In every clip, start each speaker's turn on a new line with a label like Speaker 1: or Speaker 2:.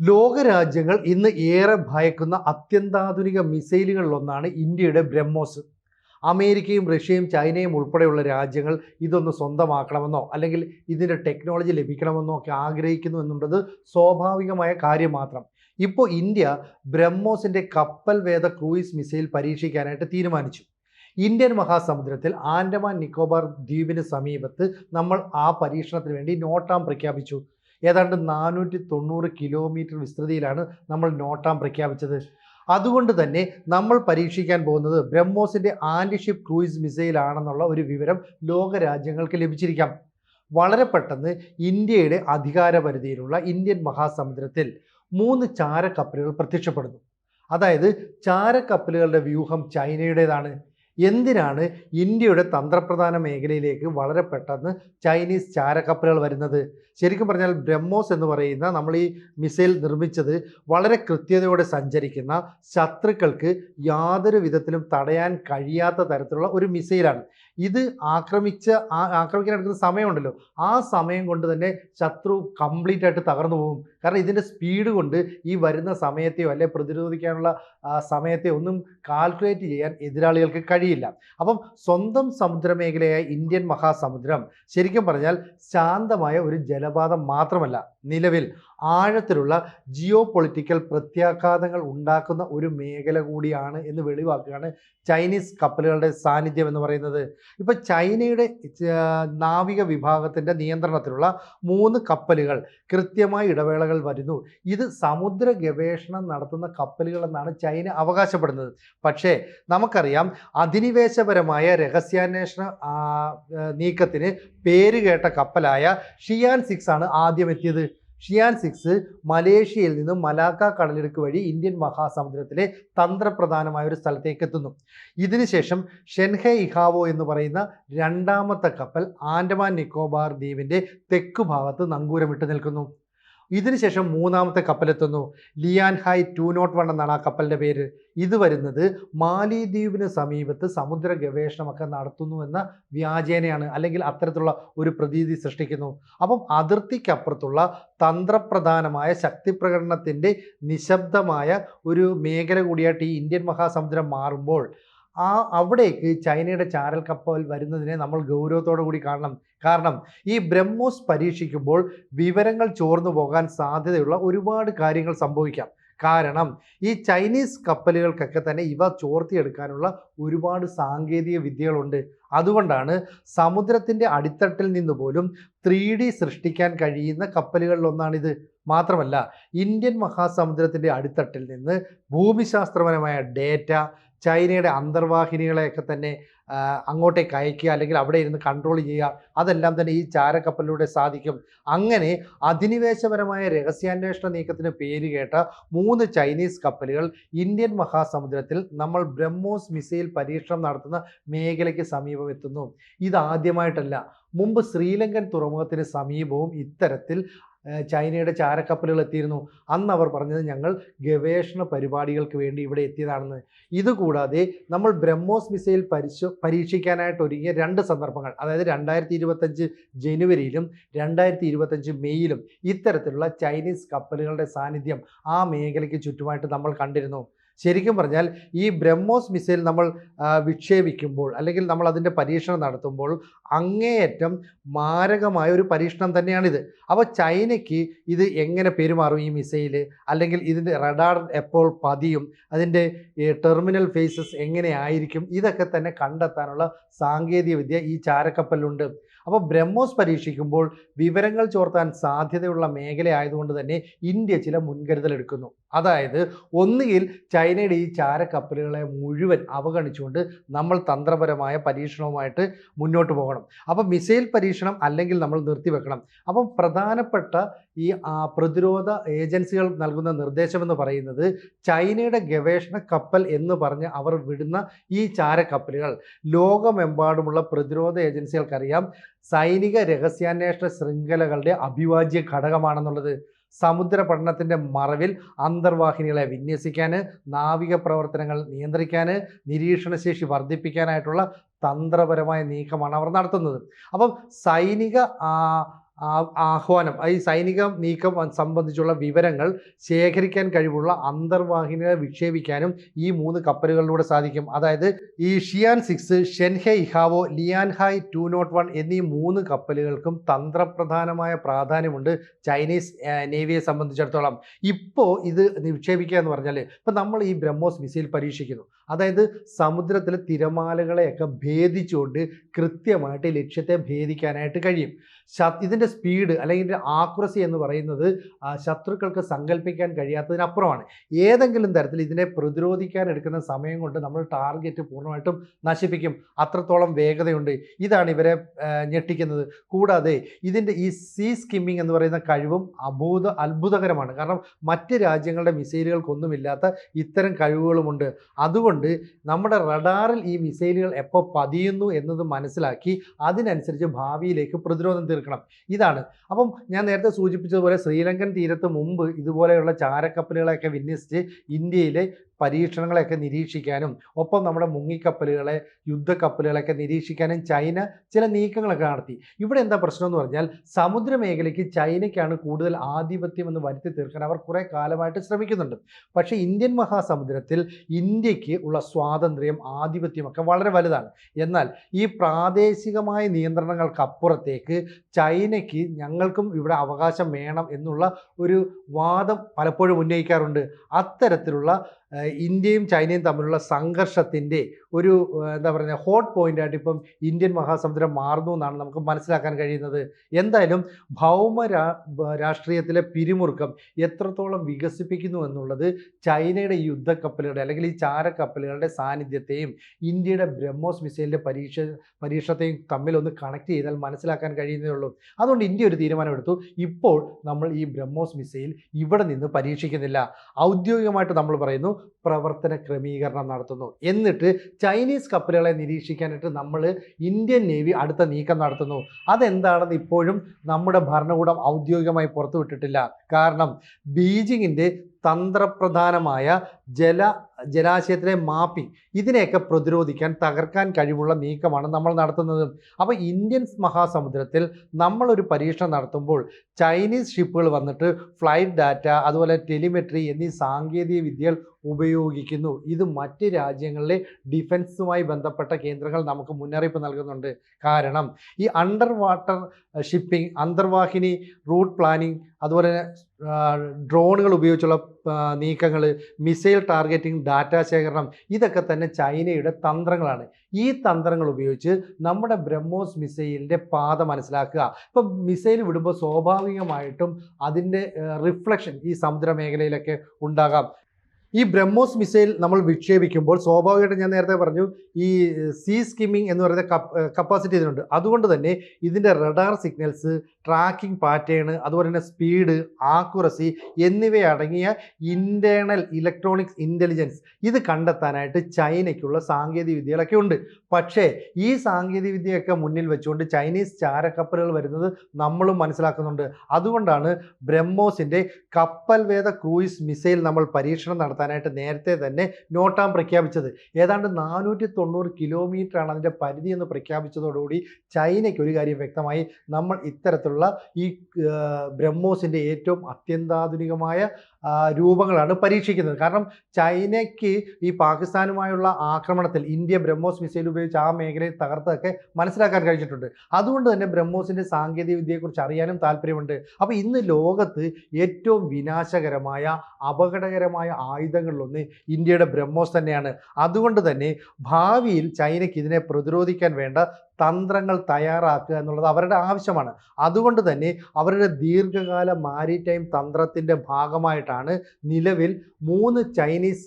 Speaker 1: ലോകരാജ്യങ്ങൾ ഇന്ന് ഏറെ ഭയക്കുന്ന അത്യന്താധുനിക മിസൈലുകളിലൊന്നാണ് ഇന്ത്യയുടെ ബ്രഹ്മോസ്. അമേരിക്കയും റഷ്യയും ചൈനയും ഉൾപ്പെടെയുള്ള രാജ്യങ്ങൾ ഇതൊന്ന് സ്വന്തമാക്കണമെന്നോ അല്ലെങ്കിൽ ഇതിന്റെ ടെക്നോളജി ലഭിക്കണമെന്നോ ഒക്കെ ആഗ്രഹിക്കുന്നു എന്നുള്ളത് സ്വാഭാവികമായ കാര്യം മാത്രം. ഇപ്പോൾ ഇന്ത്യ ബ്രഹ്മോസിന്റെ കപ്പൽ വേദ ക്രൂയിസ് മിസൈൽ പരീക്ഷിക്കാനായിട്ട് തീരുമാനിച്ചു. ഇന്ത്യൻ മഹാസമുദ്രത്തിൽ ആൻഡമാൻ നിക്കോബാർ ദ്വീപിന് സമീപത്ത് നമ്മൾ ആ പരീക്ഷണത്തിന് വേണ്ടി നോട്ടാം പ്രഖ്യാപിച്ചു. ഏതാണ്ട് നാനൂറ്റി തൊണ്ണൂറ് കിലോമീറ്റർ വിസ്തൃതിയിലാണ് നമ്മൾ നോട്ടാം പ്രഖ്യാപിച്ചത്. അതുകൊണ്ട് തന്നെ നമ്മൾ പരീക്ഷിക്കാൻ പോകുന്നത് ബ്രഹ്മോസിന്റെ ആന്റിഷിപ്പ് ക്രൂയിസ് മിസൈൽ ആണെന്നുള്ള ഒരു വിവരം ലോകരാജ്യങ്ങൾക്ക് ലഭിച്ചിരിക്കാം. വളരെ പെട്ടെന്ന് ഇന്ത്യയുടെ അധികാരപരിധിയിലുള്ള ഇന്ത്യൻ മഹാസമുദ്രത്തിൽ മൂന്ന് ചാരക്കപ്പലുകൾ പ്രത്യക്ഷപ്പെടുന്നു. അതായത് ചാരക്കപ്പലുകളുടെ വ്യൂഹം ചൈനയുടേതാണ്. എന്തിനാണ് ഇന്ത്യയുടെ തന്ത്രപ്രധാന മേഖലയിലേക്ക് വളരെ പെട്ടെന്ന് ചൈനീസ് ചാരക്കപ്പലുകൾ വരുന്നത്? ശരിക്കും പറഞ്ഞാൽ ബ്രഹ്മോസ് എന്ന് പറയുന്ന നമ്മൾ ഈ മിസൈൽ നിർമ്മിച്ചത് വളരെ കൃത്യതയോടെ സഞ്ചരിക്കുന്ന ശത്രുക്കൾക്ക് യാതൊരു വിധത്തിലും തടയാൻ കഴിയാത്ത തരത്തിലുള്ള ഒരു മിസൈലാണ്. ഇത് ആക്രമിച്ച ആക്രമിക്കാൻ എടുക്കുന്ന സമയമുണ്ടല്ലോ. ആ സമയം കൊണ്ട് തന്നെ ശത്രു കംപ്ലീറ്റ് ആയിട്ട് തകർന്നു പോകും. കാരണം ഇതിന്റെ സ്പീഡ് കൊണ്ട് ഈ വരുന്ന സമയത്തെയോ അല്ലെ പ്രതിരോധിക്കാനുള്ള സമയത്തെ ഒന്നും കാൽക്കുലേറ്റ് ചെയ്യാൻ എതിരാളികൾക്ക് കഴിയില്ല. അപ്പം സ്വന്തം സമുദ്രമേഖലയായ ഇന്ത്യൻ മഹാസമുദ്രം ശരിക്കും പറഞ്ഞാൽ ശാന്തമായ ഒരു ജലപാതം മാത്രമല്ല നിലവിൽ. ആഴത്തിലുള്ള ജിയോ പൊളിറ്റിക്കൽ പ്രത്യാഘാതങ്ങൾ ഉണ്ടാക്കുന്ന ഒരു മേഖല കൂടിയാണ് എന്ന് വെളിവാക്കുകയാണ് ചൈനീസ് കപ്പലുകളുടെ സാന്നിധ്യം എന്ന് പറയുന്നത്. ഇപ്പോൾ ചൈനയുടെ നാവിക വിഭാഗത്തിന്റെ നിയന്ത്രണത്തിലുള്ള മൂന്ന് കപ്പലുകൾ കൃത്യമായ ഇടവേളകൾ വരുന്നു. ഇത് സമുദ്ര ഗവേഷണം നടത്തുന്ന കപ്പലുകൾ എന്നാണ് ചൈന അവകാശപ്പെടുന്നത്. പക്ഷേ നമുക്കറിയാം അധിനിവേശപരമായ രഹസ്യാന്വേഷണ നീക്കത്തിന് പേരുകേട്ട കപ്പലായ ഷിയാൻ സിക്സ് ആണ് ആദ്യം എത്തിയത് ഷിയാൻ സിക്സ് മലേഷ്യയിൽ നിന്നും മലാക്ക കടലിടുക്ക് വഴി ഇന്ത്യൻ മഹാസമുദ്രത്തിലെ തന്ത്രപ്രധാനമായ ഒരു സ്ഥലത്തേക്ക് എത്തുന്നു ഇതിനുശേഷം ഷെൻഹെ ഇഹാവോ എന്ന് പറയുന്ന രണ്ടാമത്തെ കപ്പൽ ആൻഡമാൻ നിക്കോബാർ ദ്വീപിന്റെ തെക്കു ഭാഗത്ത് നങ്കൂരമിട്ട് നിൽക്കുന്നു. ഇതിനുശേഷം മൂന്നാമത്തെ കപ്പലെത്തുന്നു. Lian Hai two naught one എന്നാണ് ആ കപ്പലിന്റെ പേര്. ഇത് വരുന്നത് മാലിദ്വീപിന് സമീപത്ത് സമുദ്ര ഗവേഷണമൊക്കെ നടത്തുന്നു എന്ന വ്യാജേനയാണ് അല്ലെങ്കിൽ അത്തരത്തിലുള്ള ഒരു പ്രതീതി സൃഷ്ടിക്കുന്നു. അപ്പം അതിർത്തിക്കപ്പുറത്തുള്ള തന്ത്രപ്രധാനമായ ശക്തി പ്രകടനത്തിന്റെ നിശബ്ദമായ ഒരു മേഖല കൂടിയായിട്ട് ഈ ഇന്ത്യൻ മഹാസമുദ്രം മാറുമ്പോൾ ആ അവിടേക്ക് ചൈനയുടെ ചാരൽ കപ്പൽ വരുന്നതിനെ നമ്മൾ ഗൗരവത്തോടു കൂടി കാണണം. കാരണം ഈ ബ്രഹ്മോസ് പരീക്ഷിക്കുമ്പോൾ വിവരങ്ങൾ ചോർന്നു പോകാൻ സാധ്യതയുള്ള ഒരുപാട് കാര്യങ്ങൾ സംഭവിക്കാം. കാരണം ഈ ചൈനീസ് കപ്പലുകൾക്കൊക്കെ തന്നെ ഇവ ചോർത്തിയെടുക്കാനുള്ള ഒരുപാട് സാങ്കേതിക വിദ്യകളുണ്ട്. അതുകൊണ്ടാണ് സമുദ്രത്തിന്റെ അടിത്തട്ടിൽ നിന്ന് പോലും ത്രീ ഡി സൃഷ്ടിക്കാൻ കഴിയുന്ന കപ്പലുകളിലൊന്നാണിത്. മാത്രമല്ല ഇന്ത്യൻ മഹാസമുദ്രത്തിന്റെ അടിത്തട്ടിൽ നിന്ന് ഭൂമിശാസ്ത്രപരമായ ഡേറ്റ ചൈനയുടെ അന്തർവാഹിനികളെയൊക്കെ തന്നെ അങ്ങോട്ടേക്ക് അയക്കുക അല്ലെങ്കിൽ അവിടെ ഇരുന്ന് കൺട്രോൾ ചെയ്യുക അതെല്ലാം തന്നെ ഈ ചാരക്കപ്പലിലൂടെ സാധിക്കും. അങ്ങനെ അധിനിവേശപരമായ രഹസ്യാന്വേഷണ നീക്കത്തിന് പേര് കേട്ട മൂന്ന് ചൈനീസ് കപ്പലുകൾ ഇന്ത്യൻ മഹാസമുദ്രത്തിൽ നമ്മൾ ബ്രഹ്മോസ് മിസൈൽ പരീക്ഷണം നടത്തുന്ന മേഖലയ്ക്ക് സമീപം എത്തുന്നു. ഇതാദ്യമായിട്ടല്ല. മുമ്പ് ശ്രീലങ്കൻ തുറമുഖത്തിന് സമീപവും ഇത്തരത്തിൽ ചൈനയുടെ ചാരക്കപ്പലുകൾ എത്തിയിരുന്നു അന്ന് അവർ പറഞ്ഞത് ഞങ്ങൾ ഗവേഷണ പരിപാടികൾക്ക് വേണ്ടി ഇവിടെ എത്തിയതാണെന്ന്. ഇതുകൂടാതെ നമ്മൾ ബ്രഹ്മോസ് മിസൈൽ പരിശോ പരീക്ഷിക്കാനായിട്ട് ഒരുങ്ങിയ രണ്ട് സന്ദർഭങ്ങൾ അതായത് രണ്ടായിരത്തി ഇരുപത്തഞ്ച് ജനുവരിയിലും രണ്ടായിരത്തി ഇരുപത്തഞ്ച് മെയ്യിലും ഇത്തരത്തിലുള്ള ചൈനീസ് കപ്പലുകളുടെ സാന്നിധ്യം ആ മേഖലയ്ക്ക് ചുറ്റുമായിട്ട് നമ്മൾ കണ്ടിരുന്നു. ശരിക്കും പറഞ്ഞാൽ ഈ ബ്രഹ്മോസ് മിസൈൽ നമ്മൾ വിക്ഷേപിക്കുമ്പോൾ അല്ലെങ്കിൽ നമ്മൾ അതിന്റെ പരീക്ഷണം നടത്തുമ്പോൾ അങ്ങേയറ്റം മാരകമായ ഒരു പരീക്ഷണം തന്നെയാണിത്. അപ്പോൾ ചൈനയ്ക്ക് ഇത് എങ്ങനെ പെരുമാറും ഈ മിസൈൽ? അല്ലെങ്കിൽ ഇതിന്റെ റഡാർ എപ്പോൾ പതിയും? അതിന്റെ ടെർമിനൽ ഫേസസ് എങ്ങനെയായിരിക്കും ഇതൊക്കെ തന്നെ കണ്ടെത്താനുള്ള സാങ്കേതികവിദ്യ ഈ ചാരക്കപ്പലിലുണ്ട്. അപ്പോൾ ബ്രഹ്മോസ് പരീക്ഷിക്കുമ്പോൾ വിവരങ്ങൾ ചോർത്താൻ സാധ്യതയുള്ള മേഖല ആയതുകൊണ്ട് തന്നെ ഇന്ത്യ ചില മുൻകരുതലെടുക്കുന്നു അതായത് ഒന്നുകിൽ ചൈനയുടെ ഈ ചാരക്കപ്പലുകളെ മുഴുവൻ അവഗണിച്ചുകൊണ്ട് നമ്മൾ തന്ത്രപരമായ പരീക്ഷണവുമായിട്ട് മുന്നോട്ട് പോകണം. അപ്പോൾ മിസൈൽ പരീക്ഷണം അല്ലെങ്കിൽ നമ്മൾ നിർത്തിവെക്കണം. അപ്പം പ്രധാനപ്പെട്ട ഈ പ്രതിരോധ ഏജൻസികൾ നൽകുന്ന നിർദ്ദേശം എന്ന് പറയുന്നത് ചൈനയുടെ ഗവേഷണ കപ്പൽ എന്ന് പറഞ്ഞ് അവർ വിടുന്ന ഈ ചാരക്കപ്പലുകൾ. ലോകമെമ്പാടുമുള്ള പ്രതിരോധ ഏജൻസികൾക്കറിയാം സൈനിക രഹസ്യാന്വേഷണ ശൃംഖലകളുടെ അഭിവാജ്യ ഘടകമാണെന്നുള്ളത്. സമുദ്ര പഠനത്തിന്റെ മറവിൽ അന്തർവാഹിനികളെ വിന്യസിക്കാൻ നാവിക പ്രവർത്തനങ്ങൾ നിയന്ത്രിക്കാൻ നിരീക്ഷണശേഷി വർദ്ധിപ്പിക്കാനായിട്ടുള്ള തന്ത്രപരമായ നീക്കമാണ് അവർ നടത്തുന്നത്. അപ്പം സൈനിക ആഹ്വാനം ഈ സൈനിക നീക്കം സംബന്ധിച്ചുള്ള വിവരങ്ങൾ ശേഖരിക്കാൻ കഴിവുള്ള അന്തർവാഹിനികളെ വിക്ഷേപിക്കാനും ഈ മൂന്ന് കപ്പലുകളിലൂടെ സാധിക്കും. അതായത് ഈ Shiyan six Shenhai Yihao Lianhai two naught one എന്നീ മൂന്ന് കപ്പലുകൾക്കും തന്ത്രപ്രധാനമായ പ്രാധാന്യമുണ്ട് ചൈനീസ് നേവിയെ സംബന്ധിച്ചിടത്തോളം. ഇപ്പോൾ ഇത് നിക്ഷേപിക്കുക എന്ന് പറഞ്ഞാൽ ഇപ്പം നമ്മൾ ഈ ബ്രഹ്മോസ് മിസൈൽ പരീക്ഷിക്കുന്നു. അതായത് സമുദ്രത്തിലെ തിരമാലകളെയൊക്കെ ഭേദിച്ചുകൊണ്ട് കൃത്യമായിട്ട് ലക്ഷ്യത്തെ ഭേദിക്കാനായിട്ട് കഴിയും. ഇതിന്റെ സ്പീഡ് അല്ലെങ്കിൽ ഇതിന്റെ ആക്യുറസി എന്ന് പറയുന്നത് ശത്രുക്കൾക്ക് സങ്കല്പിക്കാൻ കഴിയാത്തതിനപ്പുറമാണ്. ഏതെങ്കിലും തരത്തിൽ ഇതിനെ പ്രതിരോധിക്കാൻ എടുക്കുന്ന സമയം കൊണ്ട് നമ്മൾ ടാർഗറ്റ് പൂർണമായിട്ടും നശിപ്പിക്കും. അത്രത്തോളം വേഗതയുണ്ട്. ഇതാണ് ഇവരെ ഞെട്ടിക്കുന്നത്. കൂടാതെ ഇതിന്റെ ഈ സീ സ്കിമ്മിങ് എന്ന് പറയുന്ന കഴിവും അഭൂത അത്ഭുതകരമാണ്. കാരണം മറ്റ് രാജ്യങ്ങളുടെ മിസൈലുകൾക്കൊന്നുമില്ലാത്ത ഇത്തരം കഴിവുകളുമുണ്ട്. അതുകൊണ്ട് നമ്മുടെ റഡാറിൽ ഈ മിസൈലുകൾ എപ്പോൾ പതിയുന്നു എന്നത് മനസ്സിലാക്കി അതിനനുസരിച്ച് ഭാവിയിലേക്ക് പ്രതിരോധം തീർക്കണം. ഇതാണ്. അപ്പം ഞാൻ നേരത്തെ സൂചിപ്പിച്ചതുപോലെ ശ്രീലങ്കൻ തീരത്ത് മുമ്പ് ഇതുപോലെയുള്ള ചാരക്കപ്പലുകളെയൊക്കെ വിന്യസിച്ച് ഇന്ത്യയിലെ പരീക്ഷണങ്ങളെയൊക്കെ നിരീക്ഷിക്കാനും ഒപ്പം നമ്മുടെ മുങ്ങിക്കപ്പലുകളെ യുദ്ധക്കപ്പലുകളെയൊക്കെ നിരീക്ഷിക്കാനും ചൈന ചില നീക്കങ്ങളൊക്കെ നടത്തി. ഇവിടെ എന്താ പ്രശ്നം എന്ന് പറഞ്ഞാൽ സമുദ്രമേഖലയ്ക്ക് ചൈനയ്ക്കാണ് കൂടുതൽ ആധിപത്യം എന്ന് വരുത്തി തീർക്കാൻ അവർ കുറേ കാലമായിട്ട് ശ്രമിക്കുന്നുണ്ട്. പക്ഷേ ഇന്ത്യൻ മഹാസമുദ്രത്തിൽ ഇന്ത്യയ്ക്ക് ഉള്ള സ്വാതന്ത്ര്യം ആധിപത്യമൊക്കെ വളരെ വലുതാണ്. എന്നാൽ ഈ പ്രാദേശികമായ നിയന്ത്രണങ്ങൾക്കപ്പുറത്തേക്ക് ചൈനയ്ക്ക് ഞങ്ങൾക്കും ഇവിടെ അവകാശം വേണം എന്നുള്ള ഒരു വാദം പലപ്പോഴും ഉന്നയിക്കാറുണ്ട്. അത്തരത്തിലുള്ള ഇന്ത്യയും ചൈനയും തമ്മിലുള്ള സംഘർഷത്തിന്റെ ഒരു എന്താ പറയുക ഹോട്ട് പോയിന്റായിട്ട് ഇപ്പം ഇന്ത്യൻ മഹാസമുദ്രം മാറുന്നു എന്നാണ് നമുക്ക് മനസ്സിലാക്കാൻ കഴിയുന്നത്. എന്തായാലും ഭൗമ രാഷ്ട്രീയത്തിലെ പിരിമുറുക്കം എത്രത്തോളം വികസിപ്പിക്കുന്നു എന്നുള്ളത് ചൈനയുടെ യുദ്ധക്കപ്പലുകളുടെ അല്ലെങ്കിൽ ഈ ചാരക്കപ്പലുകളുടെ സാന്നിധ്യത്തെയും ഇന്ത്യയുടെ ബ്രഹ്മോസ് മിസൈലിന്റെ പരീക്ഷ പരീക്ഷണത്തെയും തമ്മിൽ ഒന്ന് കണക്ട് ചെയ്താൽ മനസ്സിലാക്കാൻ കഴിയുന്നേ ഉള്ളൂ. അതുകൊണ്ട് ഇന്ത്യ ഒരു തീരുമാനമെടുത്തു. ഇപ്പോൾ നമ്മൾ ഈ ബ്രഹ്മോസ് മിസൈൽ ഇവിടെ നിന്ന് പരീക്ഷിക്കുന്നില്ല. ഔദ്യോഗികമായിട്ട് നമ്മൾ പറയുന്നു പ്രവർത്തന ക്രമീകരണം നടത്തുന്നു. എന്നിട്ട് ചൈനീസ് കപ്പലുകളെ നിരീക്ഷിക്കാനായിട്ട് നമ്മൾ ഇന്ത്യൻ നേവി അടുത്ത നീക്കം നടത്തുന്നു. അതെന്താണെന്ന് ഇപ്പോഴും നമ്മുടെ ഭരണകൂടം ഔദ്യോഗികമായി പുറത്തുവിട്ടിട്ടില്ല. കാരണം ബീജിങ്ങിന്റെ തന്ത്രപ്രധാനമായ ജല ജലാശയത്തിലെ മാപ്പിംഗ് ഇതിനെയൊക്കെ പ്രതിരോധിക്കാൻ തകർക്കാൻ കഴിവുള്ള നീക്കമാണ് നമ്മൾ നടത്തുന്നത്. അപ്പോൾ ഇന്ത്യൻ മഹാസമുദ്രത്തിൽ നമ്മളൊരു പരീക്ഷണം നടത്തുമ്പോൾ ചൈനീസ് ഷിപ്പുകൾ വന്നിട്ട് ഫ്ലൈറ്റ് ഡാറ്റ അതുപോലെ ടെലിമെട്രി എന്നീ സാങ്കേതിക വിദ്യകൾ ഉപയോഗിക്കുന്നു. ഇത് മറ്റ് രാജ്യങ്ങളിലെ ഡിഫൻസുമായി ബന്ധപ്പെട്ട കേന്ദ്രങ്ങൾ നമുക്ക് മുന്നറിയിപ്പ് നൽകുന്നുണ്ട്. കാരണം ഈ അണ്ടർ വാട്ടർ ഷിപ്പിംഗ് അന്തർവാഹിനി റൂട്ട് പ്ലാനിംഗ് അതുപോലെ ഡ്രോണുകൾ ഉപയോഗിച്ചുള്ള നീക്കങ്ങൾ മിസൈൽ ടാർഗറ്റിംഗ് ഡാറ്റ ശേഖരണം ഇതൊക്കെ തന്നെ ചൈനയുടെ തന്ത്രങ്ങളാണ്. ഈ തന്ത്രങ്ങൾ ഉപയോഗിച്ച് നമ്മുടെ ബ്രഹ്മോസ് മിസൈലിന്റെ പാത മനസ്സിലാക്കുക. ഇപ്പം മിസൈൽ വിടുമ്പോൾ സ്വാഭാവികമായിട്ടും അതിന്റെ റിഫ്ലക്ഷൻ ഈ സമുദ്ര മേഖലയിലൊക്കെ ഉണ്ടാകാം. ഈ ബ്രഹ്മോസ് മിസൈൽ നമ്മൾ വിക്ഷേപിക്കുമ്പോൾ സ്വാഭാവികമായിട്ട് ഞാൻ നേരത്തെ പറഞ്ഞു ഈ സീ സ്കിമ്മിംഗ് എന്ന് പറയുന്ന കപ്പാസിറ്റി ഇതിനുണ്ട്. അതുകൊണ്ട് തന്നെ ഇതിന്റെ റഡാർ സിഗ്നൽസ് ട്രാക്കിംഗ് പാറ്റേൺ അതുപോലെ തന്നെ സ്പീഡ് ആക്യുറസി എന്നിവയടങ്ങിയ ഇന്റേണൽ ഇലക്ട്രോണിക്സ് ഇന്റലിജൻസ് ഇത് കണ്ടെത്താനായിട്ട് ചൈനയ്ക്കുള്ള സാങ്കേതിക വിദ്യകളൊക്കെ ഉണ്ട്. പക്ഷേ ഈ സാങ്കേതിക വിദ്യയൊക്കെ മുന്നിൽ വെച്ചുകൊണ്ട് ചൈനീസ് ചാരക്കപ്പലുകൾ വരുന്നത് നമ്മളും മനസ്സിലാക്കുന്നുണ്ട്. അതുകൊണ്ടാണ് ബ്രഹ്മോസിന്റെ കപ്പൽ വേദ ക്രൂയിസ് മിസൈൽ നമ്മൾ പരീക്ഷണം നടത്താനായിട്ട് നേരത്തെ തന്നെ നോട്ടാം പ്രഖ്യാപിച്ചത്. ഏതാണ്ട് നാനൂറ്റി തൊണ്ണൂറ് കിലോമീറ്ററാണ് അതിന്റെ പരിധി എന്ന് പ്രഖ്യാപിച്ചതോടുകൂടി ചൈനയ്ക്ക് ഒരു കാര്യം വ്യക്തമായി. നമ്മൾ ഇത്തരത്തിലുള്ള ഈ ബ്രഹ്മോസിന്റെ ഏറ്റവും അത്യന്താധുനികമായ രൂപങ്ങളാണ് പരീക്ഷിക്കുന്നത്. കാരണം ചൈനയ്ക്ക് ഈ പാകിസ്ഥാനുമായുള്ള ആക്രമണത്തിൽ ഇന്ത്യ ബ്രഹ്മോസ് മിസൈൽ ഉപയോഗിച്ച് ആ മേഖലയിൽ തകർത്തതൊക്കെ മനസ്സിലാക്കാൻ കഴിഞ്ഞിട്ടുണ്ട്. അതുകൊണ്ട് തന്നെ ബ്രഹ്മോസിന്റെ സാങ്കേതിക വിദ്യയെക്കുറിച്ച് അറിയാനും താല്പര്യമുണ്ട്. അപ്പോൾ ഇന്ന് ലോകത്ത് ഏറ്റവും വിനാശകരമായ അപകടകരമായ ആയുധങ്ങളിലൊന്ന് ഇന്ത്യയുടെ ബ്രഹ്മോസ് തന്നെയാണ്. അതുകൊണ്ട് തന്നെ ഭാവിയിൽ ചൈനയ്ക്ക് ഇതിനെ പ്രതിരോധിക്കാൻ വേണ്ട തന്ത്രങ്ങൾ തയ്യാറാക്കുക എന്നുള്ളത് അവരുടെ ആവശ്യമാണ്. അതുകൊണ്ട് തന്നെ അവരുടെ ദീർഘകാല മാരിടൈം തന്ത്രത്തിന്റെ ഭാഗമായിട്ടാണ് നിലവിൽ മൂന്ന് ചൈനീസ്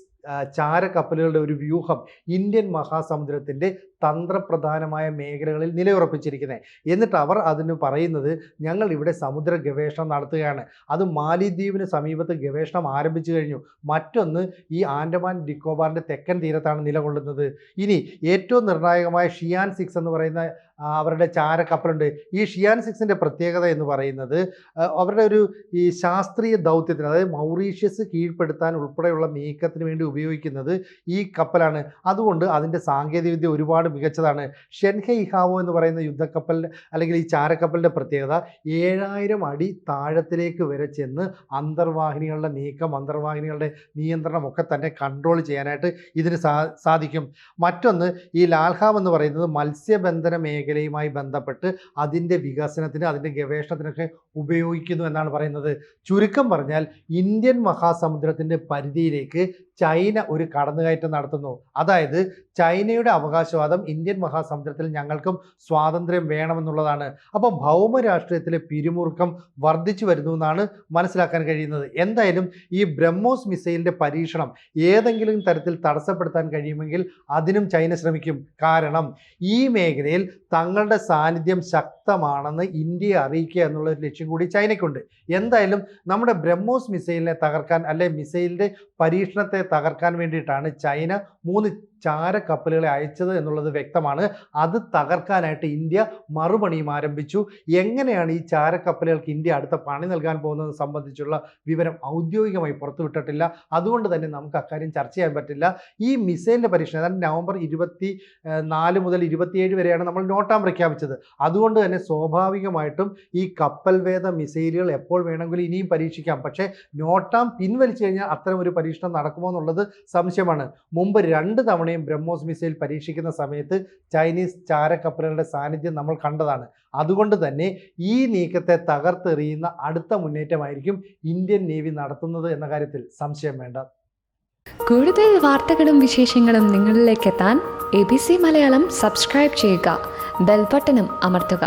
Speaker 1: ചാരക്കപ്പലുകളുടെ ഒരു വ്യൂഹം ഇന്ത്യൻ മഹാസമുദ്രത്തിന്റെ തന്ത്രപ്രധാനമായ മേഖലകളിൽ നിലയുറപ്പിച്ചിരിക്കുന്നത് എന്നിട്ട് അവർ അതിന് പറയുന്നത് ഞങ്ങൾ ഇവിടെ സമുദ്ര ഗവേഷണം നടത്തുകയാണ്. അത് മാലിദ്വീപിന് സമീപത്ത് ഗവേഷണം ആരംഭിച്ചു കഴിഞ്ഞു. മറ്റൊന്ന് ഈ ആൻഡമാൻ നിക്കോബാറിന്റെ തെക്കൻ തീരത്താണ് നിലകൊള്ളുന്നത്. ഇനി ഏറ്റവും നിർണായകമായ ഷിയാൻ സിക്സ് എന്ന് പറയുന്ന അവരുടെ ചാര കപ്പലുണ്ട് ഈ ഷിയാൻ സിക്സിന്റെ പ്രത്യേകത എന്ന് പറയുന്നത് അവരുടെ ഒരു ഈ ശാസ്ത്രീയ ദൗത്യത്തിന് അതായത് മൗറീഷ്യസ് കീഴ്പ്പെടുത്താൻ ഉൾപ്പെടെയുള്ള നീക്കത്തിന് വേണ്ടി ഉപയോഗിക്കുന്നത് ഈ കപ്പലാണ്. അതുകൊണ്ട് അതിന്റെ സാങ്കേതികവിദ്യ ഒരുപാട് മികച്ചതാണ്. ഷെൻഹെ ഇഹാവോ എന്ന് പറയുന്ന യുദ്ധക്കപ്പലിന്റെ അല്ലെങ്കിൽ ഈ ചാരക്കപ്പലിന്റെ പ്രത്യേകത ഏഴായിരം അടി താഴത്തിലേക്ക് വരെ ചെന്ന് അന്തർവാഹിനികളുടെ നീക്കം അന്തർവാഹിനികളുടെ നിയന്ത്രണം ഒക്കെ തന്നെ കൺട്രോൾ ചെയ്യാനായിട്ട് ഇതിന് സാധിക്കും. മറ്റൊന്ന് ഈ ലാൽഹാം എന്ന് പറയുന്നത് മത്സ്യബന്ധന മേഖലയുമായി ബന്ധപ്പെട്ട് അതിന്റെ വികസനത്തിന് അതിന്റെ ഗവേഷണത്തിനൊക്കെ ഉപയോഗിക്കുന്നു എന്നാണ് പറയുന്നത്. ചുരുക്കം പറഞ്ഞാൽ ഇന്ത്യൻ മഹാസമുദ്രത്തിന്റെ പരിധിയിലേക്ക് ചൈന ഒരു കടന്നുകയറ്റം നടത്തുന്നു. അതായത് ചൈനയുടെ അവകാശവാദം ഇന്ത്യൻ മഹാസമുദ്രത്തിൽ ഞങ്ങൾക്കും സ്വാതന്ത്ര്യം വേണമെന്നുള്ളതാണ്. അപ്പോൾ ഭൗമരാഷ്ട്രീയത്തിലെ പിരിമുറുക്കം വർദ്ധിച്ചു വരുന്നു എന്നാണ് മനസ്സിലാക്കാൻ കഴിയുന്നത്. എന്തായാലും ഈ ബ്രഹ്മോസ് മിസൈലിന്റെ പരീക്ഷണം ഏതെങ്കിലും തരത്തിൽ തടസ്സപ്പെടുത്താൻ കഴിയുമെങ്കിൽ അതിനും ചൈന ശ്രമിക്കും. കാരണം ഈ മേഖലയിൽ തങ്ങളുടെ സാന്നിധ്യം ശക്തമാണെന്ന് ഇന്ത്യയെ അറിയിക്കുക എന്നുള്ള ലക്ഷ്യം കൂടി ചൈനയ്ക്കുണ്ട്. എന്തായാലും നമ്മുടെ ബ്രഹ്മോസ് മിസൈലിനെ തകർക്കാൻ അല്ലെ മിസൈലിന്റെ പരീക്ഷണത്തെ തകർക്കാൻ വേണ്ടിയിട്ടാണ് ചൈന മൂന്ന് ചാരക്കപ്പലുകളെ അയച്ചത് എന്നുള്ളത് വ്യക്തമാണ്. അത് തകർക്കാനായിട്ട് ഇന്ത്യ മറുപണിയും ആരംഭിച്ചു. എങ്ങനെയാണ് ഈ ചാരക്കപ്പലുകൾക്ക് ഇന്ത്യ അടുത്ത പണി നൽകാൻ പോകുന്നത് സംബന്ധിച്ചുള്ള വിവരം ഔദ്യോഗികമായി പുറത്തുവിട്ടിട്ടില്ല. അതുകൊണ്ട് തന്നെ നമുക്ക് അക്കാര്യം ചർച്ച ചെയ്യാൻ പറ്റില്ല. ഈ മിസൈലിന്റെ പരീക്ഷണം അതായത് നവംബർ ഇരുപത്തി നാല് മുതൽ ഇരുപത്തിയേഴ് വരെയാണ് നമ്മൾ നോട്ടാം പ്രഖ്യാപിച്ചത്. അതുകൊണ്ട് തന്നെ സ്വാഭാവികമായിട്ടും ഈ കപ്പൽ വേദ മിസൈലുകൾ എപ്പോൾ വേണമെങ്കിലും ഇനിയും പരീക്ഷിക്കാം. പക്ഷേ നോട്ടാം പിൻവലിച്ചു കഴിഞ്ഞാൽ അത്തരം ഒരു പരീക്ഷണം നടക്കുമോ എന്നുള്ളത് സംശയമാണ്. മുമ്പ് രണ്ട് തവണയും ബ്രഹ്മോസ് മിസൈൽ പരീക്ഷിക്കുന്ന സമയത്ത് ചൈനീസ് ചാരക്കപ്പലുകളുടെ സാന്നിധ്യം നമ്മൾ കണ്ടതാണ്. അതുകൊണ്ട് തന്നെ ഈ നീക്കത്തെ തകർത്തെറിയുന്ന അടുത്ത മുന്നേറ്റമായിരിക്കും ഇന്ത്യൻ നേവി നടത്തുന്നത് എന്ന കാര്യത്തിൽ സംശയം വേണ്ട.
Speaker 2: കൂടുതൽ വാർത്തകളും വിശേഷങ്ങളും നിങ്ങളിലേക്ക് എത്താൻ A B C Malayalam subscribe ചെയ്യുക. ബെൽബട്ടനും അമർത്തുക.